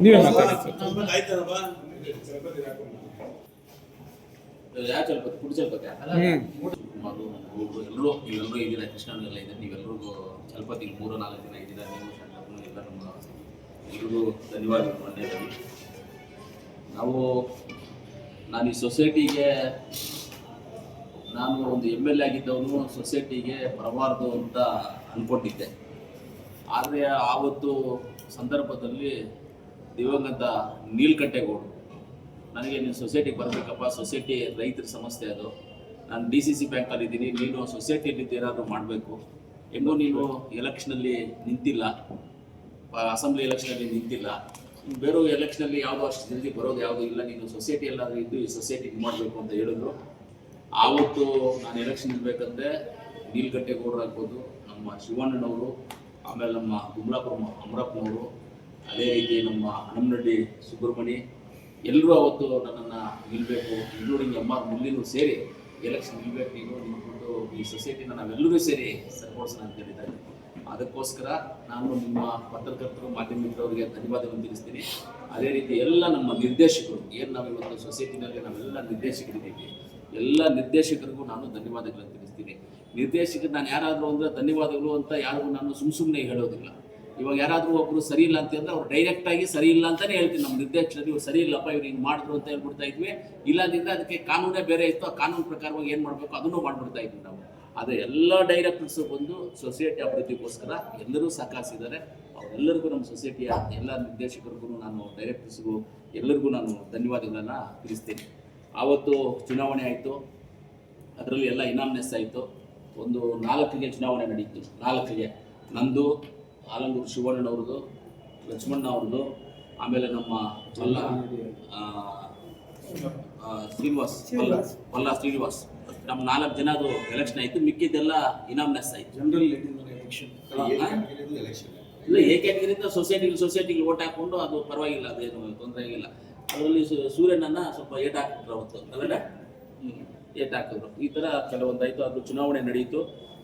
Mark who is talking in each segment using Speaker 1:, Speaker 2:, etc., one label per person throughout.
Speaker 1: ನೀವೇ ಮಾತಾಡಿ.
Speaker 2: ಎಲ್ಲರೂ ನೀವೆಲ್ಲರೂ ಇದ್ದೀರಾ ಕೃಷ್ಣನೆಲ್ಲ ಇದೆ ನೀವೆಲ್ಲರಿಗೂ ಚಲಪತಿ ಮೂರು ನಾಲ್ಕು ದಿನ ಇದ್ದೀರಾ? ನೀವು ಎಲ್ಲ ನಮ್ಮ ಎಲ್ರಿಗೂ ಧನ್ಯವಾದಗಳು ಮೊನ್ನೆದಲ್ಲಿ ನಾವು ನಾನು ಈ ಸೊಸೈಟಿಗೆ ನಾನು ಒಂದು ಎಂ ಎಲ್ ಎ ಆಗಿದ್ದವನು ಸೊಸೈಟಿಗೆ ಬರಬಾರ್ದು ಅಂತ ಅಂದ್ಕೊಂಡಿದ್ದೆ ಆದರೆ ಆವತ್ತು ಸಂದರ್ಭದಲ್ಲಿ ದಿವಂಗತ ನೀಲ್ಕಂಠೇಗೌಡರು ನನಗೆ ನೀನು ಸೊಸೈಟಿಗೆ ಬರಬೇಕಪ್ಪ ಸೊಸೈಟಿ ರೈತರ ಸಮಸ್ಯೆ ಅದು. ನಾನು ಡಿ ಸಿ ಸಿ ಬ್ಯಾಂಕಲ್ಲಿ ಇದ್ದೀನಿ, ನೀನು ಸೊಸೈಟಿಯಲ್ಲಿ ಏನಾದರೂ ಮಾಡಬೇಕು. ಹೆಂಗೋ ನೀನು ಎಲೆಕ್ಷನಲ್ಲಿ ನಿಂತಿಲ್ಲ. ಅಸೆಂಬ್ಲಿ ಎಲೆಕ್ಷನಲ್ಲಿ ನಿಂತಿಲ್ಲ. ಬೇರೆ ಎಲೆಕ್ಷನಲ್ಲಿ ಯಾವುದೋ ಅಷ್ಟು ಜಲ್ದಿ ಬರೋದು ಯಾವುದೂ ಇಲ್ಲ. ನೀನು ಸೊಸೈಟಿ ಎಲ್ಲಾದರೂ ಇದ್ದು ಈ ಸೊಸೈಟಿ ಮಾಡಬೇಕು ಅಂತ ಹೇಳಿದ್ರು. ಆವತ್ತು ನಾನು ಎಲೆಕ್ಷನ್ ಇರಬೇಕಂದ್ರೆ ನೀಲ್ಗಟ್ಟೆಗೌಡರು ಆಗ್ಬೋದು ನಮ್ಮ ಶಿವಣ್ಣನವರು, ಆಮೇಲೆ ನಮ್ಮ ಗುಮ್ಲಾಪುರ ಅಮರಪ್ಪನವರು ಅದೇ ರೀತಿ ನಮ್ಮ ಹನುಮನಡ್ಡಿ ಸುಬ್ರಹ್ಮಣಿ ಎಲ್ಲರೂ ಅವತ್ತು ನನ್ನನ್ನು ನಿಲ್ಲಬೇಕು ಇನ್ಕ್ಲೂಡಿಂಗ್ ಎಂ ಆರ್ ಮುಲ್ಲಿನೂ ಸೇರಿ ಎಲೆಕ್ಷನ್ ನಿಲ್ಬೇಕು ನೀನು ನಿಂತ್ಕೊಂಡು ಈ ಸೊಸೈಟಿನ ನಾವೆಲ್ಲರೂ ಸೇರಿ ಸರಿಪಡಿಸೋಣ ಅಂತ ಹೇಳಿದ್ದಾರೆ ಅದಕ್ಕೋಸ್ಕರ ನಾನು ನಿಮ್ಮ ಪತ್ರಕರ್ತರು, ಮಾಧ್ಯಮ ಮಿತ್ರರಿಗೆ ಧನ್ಯವಾದಗಳನ್ನು ತಿಳಿಸ್ತೀನಿ ಅದೇ ರೀತಿ ಎಲ್ಲ ನಮ್ಮ ನಿರ್ದೇಶಕರು, ಏನು ನಾವು ಇವತ್ತು ಸೊಸೈಟಿನಲ್ಲಿ ನಾವೆಲ್ಲ ನಿರ್ದೇಶಕರಿದ್ದೀವಿ, ಎಲ್ಲ ನಿರ್ದೇಶಕರಿಗೂ ನಾನು ಧನ್ಯವಾದಗಳನ್ನು ತಿಳಿಸ್ತೀನಿ. ನಿರ್ದೇಶಕರು ನಾನು ಯಾರಾದರೂ ಅಂದರೆ ಧನ್ಯವಾದಗಳು ಅಂತ ಯಾರಿಗೂ ನಾನು ಸುಮ್ಮ ಸುಮ್ಮನೆ ಹೇಳೋದಿಲ್ಲ. ಇವಾಗ ಯಾರಾದರೂ ಒಬ್ಬರು ಸರಿ ಇಲ್ಲ ಅಂತ ಅಂದ್ರೆ ಅವ್ರು ಡೈರೆಕ್ಟ್ ಆಗಿ ಸರಿ ಇಲ್ಲ ಅಂತಾನೆ ಹೇಳ್ತೀನಿ. ನಮ್ಮ ನಿರ್ದೇಶಕರು ಇವ್ರು ಸರಿ ಇಲ್ಲಪ್ಪ, ಇವ್ರು ಹಿಂಗೆ ಮಾಡಿದ್ರು ಅಂತ ಹೇಳ್ಬಿಡ್ತಾ ಇದ್ವಿ. ಇಲ್ಲದಿದ್ದರೆ ಅದಕ್ಕೆ ಕಾನೂನೇ ಬೇರೆ ಇತ್ತು. ಆ ಕಾನೂನು ಪ್ರಕಾರವಾಗಿ ಏನು ಮಾಡಬೇಕು ಅದನ್ನು ಮಾಡ್ಬಿಡ್ತಾ ಇದ್ವಿ ನಾವು. ಆದರೆ ಎಲ್ಲ ಡೈರೆಕ್ಟರ್ಸು ಬಂದು ಸೊಸೈಟಿ ಅಭಿವೃದ್ಧಿಗೋಸ್ಕರ ಎಲ್ಲರೂ ಸಹಕರಿಸಿದ್ದಾರೆ ಅವರೆಲ್ಲರಿಗೂ ನಮ್ಮ ಸೊಸೈಟಿಯ ಎಲ್ಲ ನಿರ್ದೇಶಕರಿಗೂ ನಾನು ಡೈರೆಕ್ಟರ್ಸ್ಗೂ ಎಲ್ಲರಿಗೂ ನಾನು ಧನ್ಯವಾದಗಳನ್ನು ತಿಳಿಸ್ತೀನಿ. ಆವತ್ತು ಚುನಾವಣೆ ಆಯಿತು. ಅದರಲ್ಲಿ ಎಲ್ಲ ಇನಾಮ್ನೆಸ್ ಆಯಿತು. ಒಂದು ನಾಲ್ಕಿಗೆ ಚುನಾವಣೆ ನಡೀತು. ನಾಲ್ಕಿಗೆ ನಂದು ಆಲಂಗೂರು ಶಿವಣ್ಣನವ್ರದ್ದು ಲಕ್ಷ್ಮಣ್ಣ ಅವ್ರದ್ದು ಆಮೇಲೆ ನಮ್ಮ ಮಲ್ಲ ಶ್ರೀನಿವಾಸ್ ಮಲ್ಲ ಶ್ರೀನಿವಾಸ್. ನಮ್ಮ ನಾಲ್ಕು ಜನದು ಎಲೆಕ್ಷನ್ ಆಯಿತು ಮಿಕ್ಕಿದ್ದೆಲ್ಲ ಇನಾಮ್ನೆಸ್ ಆಯಿತು.
Speaker 3: ಜನರಲ್
Speaker 2: ಇಲ್ಲ ಎ ಕ್ಯಾಟಗರಿಯಿಂದ ಸೊಸೈಟಿಗೆ ಸೊಸೈಟಿಗೆ ಓಟ್ ಹಾಕೊಂಡು ಅದು ಪರವಾಗಿಲ್ಲ ಅದೇನು ತೊಂದರೆ ಆಗಿಲ್ಲ ಅದರಲ್ಲಿ ಸು- ಸೂರ್ಯನನ್ನ ಸ್ವಲ್ಪ ಏಟ್ ಹಾಕ್ಬಿಟ್ರೆ ಅವತ್ತು ಅಲ್ಲ ಏಟ್ ಈ ಥರ ಕೆಲವೊಂದಾಯಿತು. ಅದು ಚುನಾವಣೆ ನಡೆಯಿತು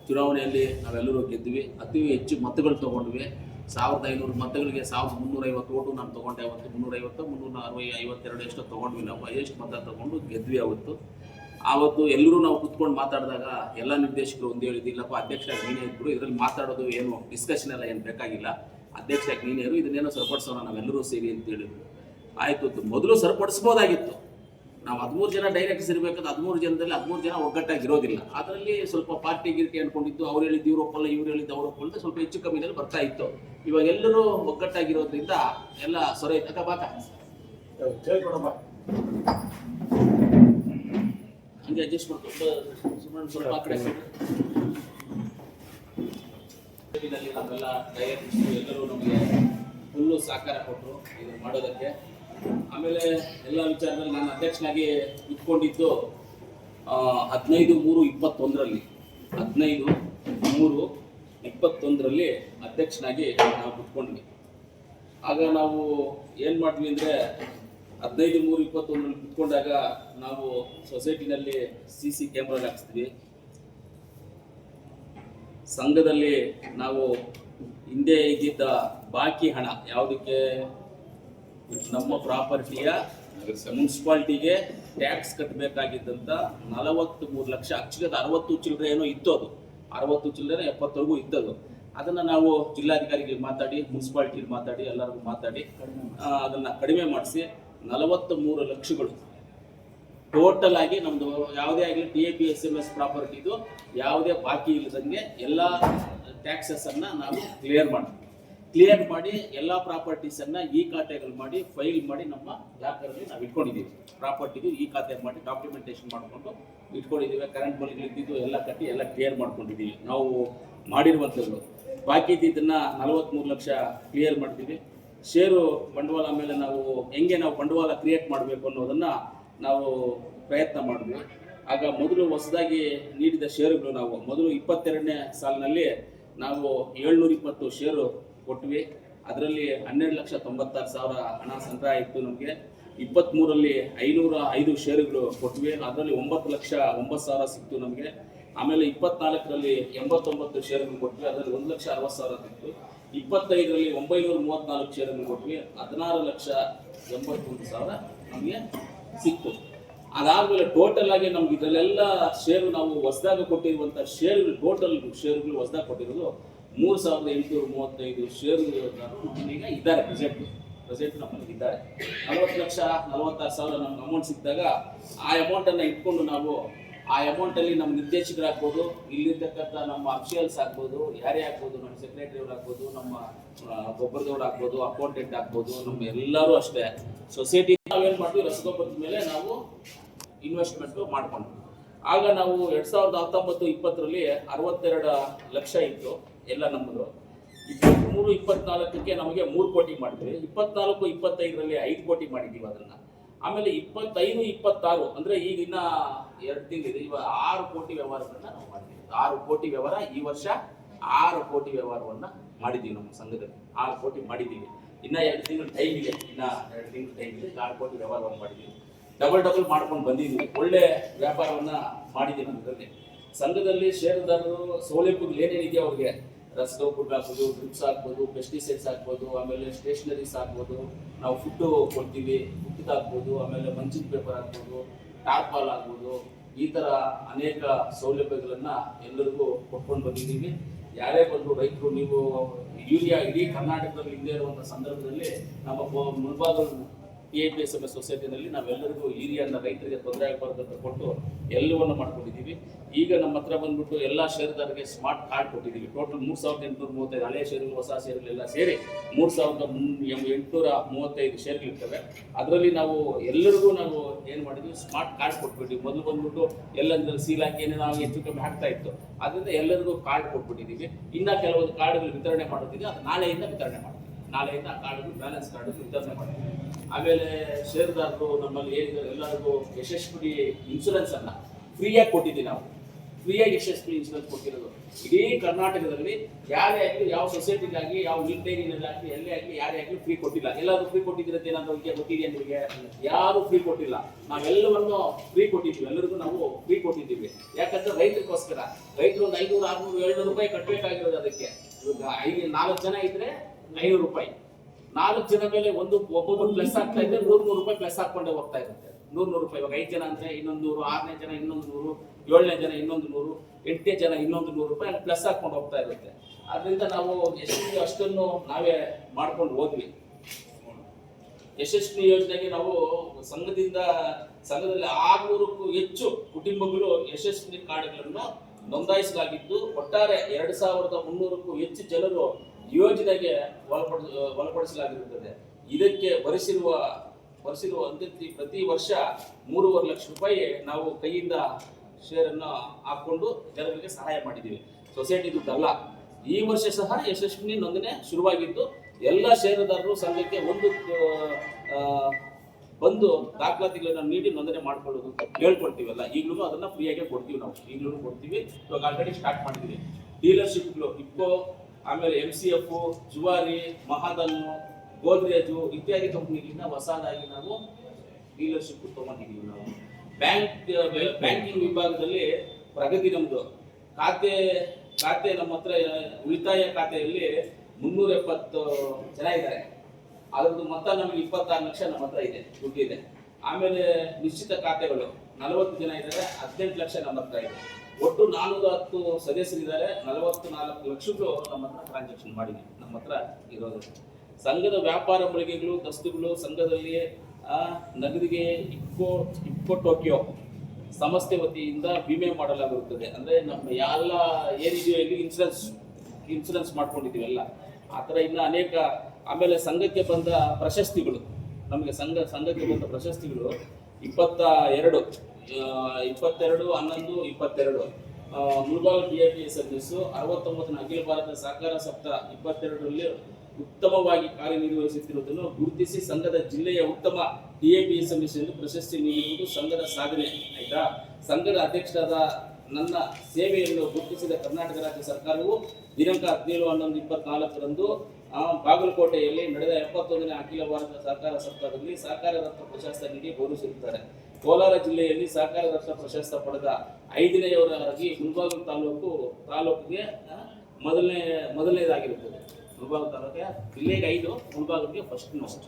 Speaker 2: ಚುನಾವಣೆಯಲ್ಲಿ ನಾವೆಲ್ಲರೂ ಗೆದ್ವಿ ಅತಿ ಹೆಚ್ಚು ಮತಗಳು ತೊಗೊಂಡ್ವಿ. ಸಾವಿರದ ಐನೂರು ಮತಗಳಿಗೆ ಸಾವಿರದ ಮುನ್ನೂರೈವತ್ತು ಓಟು ನಾನು ತೊಗೊಂಡೆ ಅವತ್ತು. ಮುನ್ನೂರೈವತ್ತು ಮುನ್ನೂರ ಅರವೈ ಐವತ್ತೆರಡು ಎಷ್ಟೋ ತೊಗೊಂಡ್ವಿ ನಾವು. ಎಷ್ಟು ಮತ ತೊಗೊಂಡು ಗೆದ್ವಿ ಅವತ್ತು. ಆವತ್ತು ಎಲ್ಲರೂ ನಾವು ಕುತ್ಕೊಂಡು ಮಾತಾಡಿದಾಗ ಎಲ್ಲ ನಿರ್ದೇಶಕರು ಒಂದು ಹೇಳಿದ್ದು ಇಲ್ಲಪ್ಪ, ಅಧ್ಯಕ್ಷ ನೀನೇ ಇದ್ದರು ಇದರಲ್ಲಿ ಮಾತಾಡೋದು ಏನು ಡಿಸ್ಕಷನ್ ಎಲ್ಲ ಏನು ಬೇಕಾಗಿಲ್ಲ. ಅಧ್ಯಕ್ಷ ನೀನೇ ಇರು. ಇದನ್ನೇನೋ ಸರಿಪಡಿಸೋಣ ನಾವೆಲ್ಲರೂ ಸೇರಿ ಅಂತ ಹೇಳಿದ್ರು ಆಯಿತು. ಮೊದಲು ಸರಿಪಡಿಸ್ಬೋದಾಗಿತ್ತು. ನಾವು ಹದಿಮೂರು ಜನ ಡೈರೆಕ್ಟರ್ಸ್ ಇರಬೇಕಾದ್ರೆ ಹದಿಮೂರು ಜನದಲ್ಲಿ ಹದಿಮೂರು ಜನ ಒಗ್ಗಟ್ಟಾಗಿ ಇರೋದಿಲ್ಲ ಅದರಲ್ಲಿ ಸ್ವಲ್ಪ ಪಾರ್ಟಿ ಗಿರ್ಟಿ ಅನ್ಕೊಂಡಿದ್ದು ಅವ್ರು ಹೇಳಿದ್ದು ಇವ್ರು ಒಪ್ಪಲ್ಲ ಇವ್ರು ಹೇಳಿದ್ದು ಅವ್ರು ಒಪ್ಪಲ್ಲ ಸ್ವಲ್ಪ ಹೆಚ್ಚು ಕಮ್ಮಿನಲ್ಲಿ ಬರ್ತಾ ಇತ್ತು. ಇವಾಗ ಎಲ್ಲರೂ ಒಗ್ಗಟ್ಟಾಗಿರೋದ್ರಿಂದ ಎಲ್ಲ ಸೊರೆ ಅಕ್ಕ ಬಾಕ ಹಂಗೆ ಅಡ್ಜಸ್ಟ್ ಮಾಡ್ಕೊಂಡು ಸುಮ್ಮನೆ ಸ್ವಲ್ಪ ಆ ಕಡೆ ನಾವೆಲ್ಲ ಡೈರೆಕ್ಟ್ ಎಲ್ಲರೂ ನಮಗೆ ಫುಲ್ಲು ಸಹಕಾರ ಕೊಟ್ಟರು ಇದು ಮಾಡೋದಕ್ಕೆ. ಆಮೇಲೆ ಎಲ್ಲ ವಿಚಾರದಲ್ಲಿ ನಾನು ಅಧ್ಯಕ್ಷನಾಗಿ ಇಟ್ಕೊಂಡಿದ್ದು ಹದಿನೈದು ಮೂರು ಇಪ್ಪತ್ತೊಂದರಲ್ಲಿ. ಹದಿನೈದು ಮೂರು ಇಪ್ಪತ್ತೊಂದರಲ್ಲಿ ಅಧ್ಯಕ್ಷನಾಗಿ ನಾವು ಕುತ್ಕೊಂಡ್ವಿ. ಆಗ ನಾವು ಏನು ಮಾಡಿದ್ವಿ ಅಂದರೆ, ಹದಿನೈದು ಮೂರು ಇಪ್ಪತ್ತೊಂದರಲ್ಲಿ ಕುತ್ಕೊಂಡಾಗ ನಾವು ಸೊಸೈಟಿನಲ್ಲಿ ಸಿ ಸಿ ಕ್ಯಾಮ್ರಾ ಹಾಕಿಸ್ತೀವಿ. ಸಂಘದಲ್ಲಿ ನಾವು ಹಿಂದೆ ಇದ್ದಿದ್ದ ಬಾಕಿ ಹಣ, ಯಾವುದಕ್ಕೆ? ನಮ್ಮ ಪ್ರಾಪರ್ಟಿಯ ಮುನ್ಸಿಪಾಲ್ಟಿಗೆ ಟ್ಯಾಕ್ಸ್ ಕಟ್ಟಬೇಕಾಗಿದ್ದಂಥ ನಲವತ್ತು ಮೂರು ಲಕ್ಷ ಅಕ್ಷರದ ಅರವತ್ತು ಚಿಲ್ಲರೆ ಏನೋ ಇತ್ತು ಅದು. ಅರವತ್ತು ಚಿಲ್ಲರೆ ಎಪ್ಪತ್ತವರೆಗೂ ಇದ್ದದು ಅದನ್ನು ನಾವು ಜಿಲ್ಲಾಧಿಕಾರಿಗಳಿಗೆ ಮಾತಾಡಿ ಮುನ್ಸಿಪಾಲ್ಟಿಗೆ ಮಾತಾಡಿ, ಎಲ್ಲರಿಗೂ ಮಾತಾಡಿ ಅದನ್ನು ಕಡಿಮೆ ಮಾಡಿಸಿ ನಲವತ್ತು ಮೂರು ಲಕ್ಷಗಳು. ಟೋಟಲ್ ಆಗಿ ನಮ್ದು ಯಾವುದೇ ಆಗಲಿ T A P S M S ಪ್ರಾಪರ್ಟಿದು ಯಾವುದೇ ಬಾಕಿ ಇಲ್ಲದಂಗೆ ಎಲ್ಲ ಟ್ಯಾಕ್ಸಸ್ ಅನ್ನ ನಾವು ಕ್ಲಿಯರ್ ಮಾಡ್ತೀವಿ. ಕ್ಲಿಯರ್ ಮಾಡಿ ಎಲ್ಲ ಪ್ರಾಪರ್ಟೀಸ್ ಅನ್ನ ಈ ಖಾತೆಗಳು ಮಾಡಿ ಫೈಲ್ ಮಾಡಿ ನಮ್ಮ ಲಾಕರಲ್ಲಿ ನಾವು ಇಟ್ಕೊಂಡಿದ್ದೀವಿ ಪ್ರಾಪರ್ಟಿದು ಈ ಖಾತೆ ಮಾಡಿ ಡಾಕ್ಯುಮೆಂಟೇಶನ್ ಮಾಡಿಕೊಂಡು ಇಟ್ಕೊಂಡಿದ್ದೀವಿ ಕರೆಂಟ್ ಬಿಲ್ಗಳು ಇದ್ದಿದ್ದು ಎಲ್ಲ ಕಟ್ಟಿ ಎಲ್ಲ ಕ್ಲಿಯರ್ ಮಾಡ್ಕೊಂಡಿದ್ದೀವಿ ನಾವು ಮಾಡಿರುವಂಥದ್ದು. ಬಾಕಿ ಇದ್ದಿದ್ದನ್ನ ನಲವತ್ತ್ಮೂರು ಲಕ್ಷ ಕ್ಲಿಯರ್ ಮಾಡ್ತೀವಿ. ಷೇರು ಬಂಡವಾಳ ಮೇಲೆ ನಾವು ಹೆಂಗೆ ನಾವು ಬಂಡವಾಳ ಕ್ರಿಯೇಟ್ ಮಾಡಬೇಕು ಅನ್ನೋದನ್ನು ನಾವು ಪ್ರಯತ್ನ ಮಾಡಿದ್ವಿ. ಆಗ ಮೊದಲು ಹೊಸದಾಗಿ ನೀಡಿದ ಷೇರುಗಳು ನಾವು ಮೊದಲು ಇಪ್ಪತ್ತೆರಡನೇ ಸಾಲಿನಲ್ಲಿ ನಾವು ಏಳ್ನೂರ ಇಪ್ಪತ್ತು ಷೇರು ಕೊಟ್ವಿ. ಅದರಲ್ಲಿ ಹನ್ನೆರಡು ಲಕ್ಷ ತೊಂಬತ್ತಾರು ಸಾವಿರ ಹಣ ಸಂಗ್ರಹ ಇತ್ತು ನಮಗೆ. ಇಪ್ಪತ್ತ್ಮೂರಲ್ಲಿ ಐನೂರ ಐದು ಷೇರುಗಳು ಕೊಟ್ವಿ. ಅದರಲ್ಲಿ ಒಂಬತ್ತು ಲಕ್ಷ ಒಂಬತ್ತು ಸಾವಿರ ಸಿಕ್ತು ನಮಗೆ. ಆಮೇಲೆ ಇಪ್ಪತ್ನಾಲ್ಕರಲ್ಲಿ ಎಂಬತ್ತೊಂಬತ್ತು ಷೇರುಗಳು ಕೊಟ್ವಿ. ಅದರಲ್ಲಿ ಒಂದು ಲಕ್ಷ ಅರವತ್ತು ಸಾವಿರ ಸಿಕ್ತು. ಇಪ್ಪತ್ತೈದರಲ್ಲಿ ಒಂಬೈನೂರ ಮೂವತ್ನಾಲ್ಕು ಷೇರನ್ನು ಕೊಟ್ವಿ. ಹದಿನಾರು ಲಕ್ಷ ಎಂಬತ್ತೊಂದು ಸಾವಿರ ನಮಗೆ ಸಿಕ್ತು. ಅದಾದ್ಮೇಲೆ ಟೋಟಲ್ ಆಗಿ ನಮ್ಗೆ ಇದರಲ್ಲೆಲ್ಲ ಶೇರು ನಾವು ಹೊಸದಾಗ ಕೊಟ್ಟಿರುವಂಥ ಶೇರ್ಗಳು ಟೋಟಲ್ ಶೇರ್ಗಳು ಹೊಸದಾಗ ಕೊಟ್ಟಿರೋದು ಮೂರು ಸಾವಿರದ ಎಂಟುನೂರ ಮೂವತ್ತೈದು ಈಗ ಇದ್ದಾರೆ ಪ್ರೆಸೆಂಟ್ ಪ್ರೆಸೆಂಟ್ ನಮ್ಮಲ್ಲಿ ಇದ್ದಾರೆ. ನಲವತ್ತು ಲಕ್ಷ ನಲವತ್ತಾರು ಸಾವಿರ ನಮ್ಗೆ ಅಮೌಂಟ್ ಸಿಕ್ಕಿದಾಗ ಆ ಅಮೌಂಟನ್ನು ಇಟ್ಕೊಂಡು ನಾವು ಆ ಅಮೌಂಟಲ್ಲಿ ನಮ್ಮ ನಿರ್ದೇಶಕರಾಗ್ಬೋದು, ಇಲ್ಲಿರ್ತಕ್ಕಂಥ ನಮ್ಮ ಅಫಿಷಿಯಲ್ಸ್ ಆಗ್ಬೋದು, ಯಾರೇ ಆಗ್ಬೋದು, ನಮ್ಮ ಸೆಕ್ರೆಟರಿ ಅವ್ರು ಆಗ್ಬೋದು, ನಮ್ಮ ಗೊಬ್ಬರದವ್ರು ಆಗ್ಬೋದು ಅಕೌಂಟೆಂಟ್ ಆಗ್ಬೋದು, ನಮ್ಮ ಎಲ್ಲರೂ ಅಷ್ಟೇ. ಸೊಸೈಟಿ ನಾವೇನು ಮಾಡ್ತೀವಿ, ರಸಗೊಬ್ಬರದ ಮೇಲೆ ನಾವು ಇನ್ವೆಸ್ಟ್ಮೆಂಟ್ ಮಾಡ್ಕೊಂಡ್ವಿ. ಆಗ ನಾವು ಎರಡು ಸಾವಿರದ ಹತ್ತೊಂಬತ್ತು ಇಪ್ಪತ್ತರಲ್ಲಿ ಅರವತ್ತೆರಡು ಲಕ್ಷ ಇತ್ತು. ಎಲ್ಲ ನಮ್ಮದು. ಇಪ್ಪತ್ತ್ಮೂರು ಇಪ್ಪತ್ನಾಲ್ಕಕ್ಕೆ ನಮಗೆ ಮೂರು ಕೋಟಿ ಮಾಡಿದ್ವಿ. ಇಪ್ಪತ್ನಾಲ್ಕು, ಇಪ್ಪತ್ತೈದರಲ್ಲಿ ಐದು ಕೋಟಿ ಮಾಡಿದ್ದೀವಿ ಅದನ್ನ. ಆಮೇಲೆ ಇಪ್ಪತ್ತೈದು, ಇಪ್ಪತ್ತಾರು, ಅಂದ್ರೆ ಈಗ ಇನ್ನ ಎರಡು ತಿಂಗಳಿದೆ. ಇವಾಗ ಆರು ಕೋಟಿ ವ್ಯವಹಾರಗಳನ್ನ ನಾವು ಮಾಡಿದ್ದೀವಿ. ಆರು ಕೋಟಿ ವ್ಯವಹಾರ ಈ ವರ್ಷ ಆರು ಕೋಟಿ ವ್ಯವಹಾರವನ್ನು ಮಾಡಿದ್ದೀವಿ ನಮ್ಮ ಸಂಘದಲ್ಲಿ. ಆರು ಕೋಟಿ ಮಾಡಿದ್ದೀವಿ. ಇನ್ನ ಎರಡು ತಿಂಗಳು ಟೈಮ್ ಇದೆ. ಇನ್ನ ಎರಡು ತಿಂಗಳು ಟೈಮ್ ಇದೆ. ಆರು ಕೋಟಿ ವ್ಯವಹಾರವನ್ನು ಮಾಡಿದ್ದೀವಿ. ಡಬಲ್ ಡಬಲ್ ಮಾಡ್ಕೊಂಡು ಬಂದಿದ್ದೀವಿ. ಒಳ್ಳೆ ವ್ಯಾಪಾರವನ್ನ ಮಾಡಿದ್ದೀವಿ ನಮ್ಮದರಲ್ಲಿ ಸಂಘದಲ್ಲಿ. ಷೇರುದಾರರು ಸೌಲಭ್ಯಗಳು ಏನೇನಿದೆಯೋ ಅವ್ರಿಗೆ? ರಸಗೊಬ್ಬರ ಹಾಕ್ಬೋದು ಡ್ರಿಪ್ಸ್ ಹಾಕ್ಬೋದು ಪೆಸ್ಟಿಸೈಡ್ಸ್ ಹಾಕ್ಬೋದು ಆಮೇಲೆ ಸ್ಟೇಷನರೀಸ್ ಹಾಕ್ಬೋದು ನಾವು ಫುಡ್ಡು ಕೊಡ್ತೀವಿ ಫುಡ್ ಹಾಕ್ಬೋದು ಆಮೇಲೆ ಮಂಚಿನ ಪೇಪರ್ ಹಾಕ್ಬೋದು ಟಾರ್ಪಾಲ್ ಆಗ್ಬೋದು, ಈ ಥರ ಅನೇಕ ಸೌಲಭ್ಯಗಳನ್ನು ಎಲ್ಲರಿಗೂ ಕೊಟ್ಕೊಂಡು ಬಂದಿದ್ದೀವಿ. ಯಾರೇ ಬಂದು ರೈತರು, ನೀವು ಯೂರಿಯಾ ಇಡೀ ಕರ್ನಾಟಕದಲ್ಲಿ ಇಲ್ಲದೆ ಇರುವಂಥ ಸಂದರ್ಭದಲ್ಲಿ ನಮ್ಮ ಬೊ- T I P S S ಸೊಸೈಟಿನಲ್ಲಿ ನಾವೆಲ್ಲರಿಗೂ ಹಿರಿಯನ್ನು ರೈತರಿಗೆ ತೊಂದರೆ ಆಗಬಾರ್ದು ಅಂತ ಕೊಟ್ಟು ಎಲ್ಲವನ್ನು ಮಾಡ್ಕೊಂಡಿದ್ದೀವಿ ಈಗ ನಮ್ಮ ಹತ್ರ ಬಂದ್ಬಿಟ್ಟು ಎಲ್ಲ ಷೇರುದಾರರಿಗೆ ಸ್ಮಾರ್ಟ್ ಕಾರ್ಡ್ ಕೊಟ್ಟಿದ್ದೀವಿ ಟೋಟಲ್ ಮೂರು ಸಾವಿರದ ಎಂಟುನೂರ ಮೂವತ್ತೈದು ಹಳೆಯ ಷೇರುಗಳು, ಹೊಸ ಷೇರುಗಳೆಲ್ಲ ಸೇರಿ ಮೂರು ಸಾವಿರದ ಎಂಟುನೂರ ಮೂವತ್ತೈದು ಷೇರುಗಳಿರ್ತವೆ ಅದರಲ್ಲಿ ನಾವು ಎಲ್ಲರಿಗೂ ನಾವು ಏನು ಮಾಡಿದ್ವಿ? ಸ್ಮಾರ್ಟ್ ಕಾರ್ಡ್ ಕೊಟ್ಬಿಟ್ಟಿವಿ ಮೊದಲು ಬಂದ್ಬಿಟ್ಟು ಎಲ್ಲಂದ್ರೆ ಸೀಲ್ ಹಾಕಿ ಏನೇನೋ ನಾವು ಹೆಚ್ಚು ಕಮ್ಮಿ ಆಗ್ತಾ ಇತ್ತು. ಅದರಿಂದ ಎಲ್ಲರಿಗೂ ಕಾರ್ಡ್ ಕೊಟ್ಬಿಟ್ಟಿದ್ದೀವಿ ಇನ್ನ ಕೆಲವೊಂದು ಕಾರ್ಡ್ಗಳು ವಿತರಣೆ ಮಾಡೋದಿದೆ ಅದು ನಾಳೆಯಿಂದ ವಿತರಣೆ ಮಾಡ್ತೀವಿ. ನಾಳೆಯಿಂದ ಆ ಬ್ಯಾಲೆನ್ಸ್ ಕಾರ್ಡ್ ವಿತರಣೆ ಮಾಡ್ತೀವಿ. ಆಮೇಲೆ ಷೇರುದಾರರು ನಮ್ಮಲ್ಲಿ ಏನಿದ್ದಾರೆ ಎಲ್ಲರಿಗೂ ಯಶಸ್ವಿ ಇನ್ಶೂರೆನ್ಸ್ ಅನ್ನ ಫ್ರೀಯಾಗಿ ಕೊಟ್ಟಿದ್ದೀವಿ ನಾವು. ಫ್ರೀಯಾಗಿ ಯಶಸ್ವಿ ಇನ್ಶೂರೆನ್ಸ್ ಕೊಟ್ಟಿರೋದು. ಇಡೀ ಕರ್ನಾಟಕದಲ್ಲಿ ಯಾರೇ ಆಗಲಿ, ಯಾವ ಸೊಸೈಟಿಗಾಗಿ ಯಾವ ಆಗಲಿ ಎಲ್ಲೇ ಆಗಲಿ, ಯಾರೇ ಆಗಲಿ ಫ್ರೀ ಕೊಟ್ಟಿಲ್ಲ. ಎಲ್ಲರೂ ಫ್ರೀ ಕೊಟ್ಟಿದ್ದಿರತ್ತೆ ಏನಾದರೂ ವಿದ್ಯೆ ಗೊತ್ತಿದೆಯಾ ನಿಮಗೆ? ಯಾರು ಫ್ರೀ ಕೊಟ್ಟಿಲ್ಲ. ನಾವೆಲ್ಲವನ್ನು ಫ್ರೀ ಕೊಟ್ಟಿದ್ವಿ ಎಲ್ಲರಿಗೂ ನಾವು ಫ್ರೀ ಕೊಟ್ಟಿದ್ದೀವಿ. ಯಾಕಂದ್ರೆ ರೈತರಿಗೋಸ್ಕರ, ರೈತರು ಒಂದು ಐನೂರು, ಆರ್ನೂರು, ಏಳ್ನೂರು ರೂಪಾಯಿ ಕಟ್ಟಬೇಕಾಗಿರೋದು ಅದಕ್ಕೆ. ಇವಾಗ ಐದು ನಾಲ್ಕು ಜನ ಇದ್ರೆ ಐನೂರು ರೂಪಾಯಿ. ನಾಲ್ಕು ಜನ ಮೇಲೆ ಒಂದು ಒಬ್ಬೊಬ್ಬರು ಪ್ಲಸ್ ಆಗ್ತಾ ಇದ್ರೆ ನೂರು ನೂರು ರೂಪಾಯಿ ಪ್ಲಸ್ ಹಾಕೊಂಡೇ ಹೋಗ್ತಾ ಇರುತ್ತೆ. ನೂರು ನೂರು ರೂಪಾಯಿ ಇವಾಗ ಐದು ಜನ ಅಂದ್ರೆ ಇನ್ನೊಂದು ನೂರು, ಆರನೇ ಜನ ಇನ್ನೊಂದು ನೂರು, ಏಳನೇ ಜನ ಇನ್ನೊಂದು ನೂರು, ಎಂಟನೇ ಜನ ಇನ್ನೊಂದು ನೂರು ರೂಪಾಯಿ ಪ್ಲಸ್ ಹಾಕೊಂಡು ಹೋಗ್ತಾ ಇರುತ್ತೆ. ಅದರಿಂದ ನಾವು ಯಶಸ್ವಿ ಅಷ್ಟನ್ನು ನಾವೇ ಮಾಡ್ಕೊಂಡು ಹೋದ್ವಿ. ಯಶಸ್ವಿ ಯೋಜನೆಗೆ ನಾವು ಸಂಘದಿಂದ, ಸಂಘದಲ್ಲಿ ಆರ್ನೂರಕ್ಕೂ ಹೆಚ್ಚು ಕುಟುಂಬಗಳು ಯಶಸ್ವಿ ಕಾರ್ಡ್ಗಳನ್ನು ನೋಂದಾಯಿಸಲಾಗಿದ್ದು ಒಟ್ಟಾರೆ ಎರಡು ಸಾವಿರದ ಮುನ್ನೂರಕ್ಕೂ ಹೆಚ್ಚು ಜನರು ಯೋಜನೆಗೆ ಒಳಪಡ, ಒಳಪಡಿಸಲಾಗಿರುತ್ತದೆ. ಇದಕ್ಕೆ ಬರೆಸಿರುವ ಬರೆಸಿರುವ ಅಂತ್ಯತಿ ಪ್ರತಿ ವರ್ಷ ಮೂರುವರೆ ಲಕ್ಷ ರೂಪಾಯಿ ನಾವು ಕೈಯಿಂದ ಶೇರನ್ನು ಹಾಕೊಂಡು ಜನರಿಗೆ ಸಹಾಯ ಮಾಡಿದ್ದೀವಿ. ಸೊಸೈಟಿ ದುಡ್ಡಲ್ಲ. ಈ ವರ್ಷ ಸಹ ಯಶಸ್ವಿನಿ ನೋಂದಣಿ ಶುರುವಾಗಿದ್ದು, ಎಲ್ಲ ಷೇರುದಾರರು ಸಂಘಕ್ಕೆ ಒಂದು ಬಂದು ದಾಖಲಾತಿಗಳನ್ನು ನೀಡಿ ನೋಂದಣಿ ಮಾಡ್ಕೊಳ್ಳೋದು ಹೇಳ್ಕೊಡ್ತೀವಲ್ಲ. ಈಗಲೂ ಅದನ್ನು ಫ್ರೀಯಾಗಿ ಕೊಡ್ತೀವಿ ನಾವು. ಈಗಲೂ ಕೊಡ್ತೀವಿ. ಇವಾಗ ಆಲ್ರೆಡಿ ಸ್ಟಾರ್ಟ್ ಮಾಡಿದ್ದೀವಿ. ಡೀಲರ್ಶಿಪ್ಗಳು ಇಪ್ಪೋ ಆಮೇಲೆ ಎಂ ಸಿ ಎಫ್ ಜುವಾರಿ ಮಹಾದನ್ನು ಗೋದ್ರೇಜು ಇತ್ಯಾದಿ ಕಂಪ್ನಿಗಳಿಂದ ಹೊಸದಾಗಿ ನಾವು ಡೀಲರ್ಶಿಪ್ ತಗೊಂಡಿದ್ದೀವಿ ನಾವು. ಬ್ಯಾಂಕ್ ಬ್ಯಾಂಕಿಂಗ್ ವಿಭಾಗದಲ್ಲಿ ಪ್ರಗತಿ ನಮ್ಮದು ಖಾತೆ ಖಾತೆ ನಮ್ಮ ಹತ್ರ, ಉಳಿತಾಯ ಖಾತೆಯಲ್ಲಿ ಮುನ್ನೂರ ಎಪ್ಪತ್ತು ಜನ ಇದ್ದಾರೆ. ಅದ್ರದ್ದು ಮೊತ್ತ ನಮಗೆ ಇಪ್ಪತ್ತಾರು ಲಕ್ಷ ನಮ್ಮ ಹತ್ರ ಇದೆ, ದುಡ್ಡಿದೆ. ಆಮೇಲೆ ನಿಶ್ಚಿತ ಖಾತೆಗಳು ನಲವತ್ತು ಜನ ಇದ್ದಾರೆ, ಹದಿನೆಂಟು ಲಕ್ಷ ನಮ್ಮ ಹತ್ರ ಇದೆ. ಒಟ್ಟು ನಾನೂರ ಹತ್ತು ಸದಸ್ಯರಿದ್ದಾರೆ ನಲವತ್ತು ನಾಲ್ಕು ಲಕ್ಷಗಳು ನಮ್ಮ ಹತ್ರ ಟ್ರಾನ್ಸಾಕ್ಷನ್ ಮಾಡಿದೆ. ನಮ್ಮ ಹತ್ರ ಇರೋದು. ಸಂಘದ ವ್ಯಾಪಾರ ಮಳಿಗೆಗಳು, ದಸ್ತುಗಳು ಸಂಘದಲ್ಲಿ ನಗದಿಗೆ ಇಕ್ಕೋ ಇಕ್ಕೋ ಟೋಕಿಯೋ ಸಂಸ್ಥೆ ವತಿಯಿಂದ ವಿಮೆ ಮಾಡಲಾಗಿರುತ್ತದೆ ಅಂದ್ರೆ ನಮ್ಮ ಎಲ್ಲ ಏನಿದೆಯೋ ಇಲ್ಲಿ ಇನ್ಸೂರೆನ್ಸ್ ಇನ್ಸೂರೆನ್ಸ್ ಮಾಡ್ಕೊಂಡಿದ್ದೀವಿ ಎಲ್ಲ. ಆ ಥರ ಇನ್ನು ಅನೇಕ, ಆಮೇಲೆ ಸಂಘಕ್ಕೆ ಬಂದ ಪ್ರಶಸ್ತಿಗಳು. ನಮಗೆ ಸಂಘ, ಸಂಘಕ್ಕೆ ಬಂದ ಪ್ರಶಸ್ತಿಗಳು ಇಪ್ಪತ್ತ ಎರಡು. ಇಪ್ಪತ್ತೆರಡು ಹನ್ನೊಂದು ಇಪ್ಪತ್ತೆರಡು. ಆ, Mulbagal D A P service ಅರವತ್ತೊಂಬತ್ತನ ಅಖಿಲ ಭಾರತ ಸಹಕಾರ ಸಪ್ತಾಹ ಇಪ್ಪತ್ತೆರಡರಲ್ಲಿ ಉತ್ತಮವಾಗಿ ಕಾರ್ಯನಿರ್ವಹಿಸುತ್ತಿರುವುದನ್ನು ಗುರುತಿಸಿ ಸಂಘದ ಜಿಲ್ಲೆಯ ಉತ್ತಮ ಡಿಎಪಿ ಸರ್ವಿಸ್ ಎಂದು ಪ್ರಶಸ್ತಿ ನೀಡಿರುವುದು ಸಂಘದ ಸಾಧನೆ ಆಯ್ತಾ? ಸಂಘದ ಅಧ್ಯಕ್ಷರಾದ ನನ್ನ ಸೇವೆಯನ್ನು ಗುರುತಿಸಿದ ಕರ್ನಾಟಕ ರಾಜ್ಯ ಸರ್ಕಾರವು ದಿನಾಂಕ ಹದಿನೇಳು ಹನ್ನೊಂದು ಇಪ್ಪತ್ನಾಲ್ಕರಂದು ಬಾಗಲಕೋಟೆಯಲ್ಲಿ ನಡೆದ ಎಪ್ಪತ್ತೊಂದನೇ ಅಖಿಲ ಭಾರತ ಸಹಕಾರ ಸಪ್ತಾಹದಲ್ಲಿ ಸಹಕಾರ ರತ್ನ ಪ್ರಶಸ್ತಿ ನೀಡಿ ಗೌರವಿಸಿರುತ್ತಾರೆ ಕೋಲಾರ ಜಿಲ್ಲೆಯಲ್ಲಿ ಸಹಕಾರ ರತ್ನ ಪ್ರಶಸ್ತಿ ಪಡೆದ ಐದನೆಯವರಾಗಿ ಮುಳಬಾಗಿಲು ತಾಲೂಕು, ತಾಲೂಕಿಗೆ ಮೊದಲನೇ, ಮೊದಲನೇದಾಗಿರುತ್ತದೆ. ಮುಳಬಾಗ ತಾಲೂಕಿಗೆ ಜಿಲ್ಲೆಗೆ ಐದು ಮುಳಬಾಗಕ್ಕೆ ಫಸ್ಟ್ ಮೋಸ್ಟ್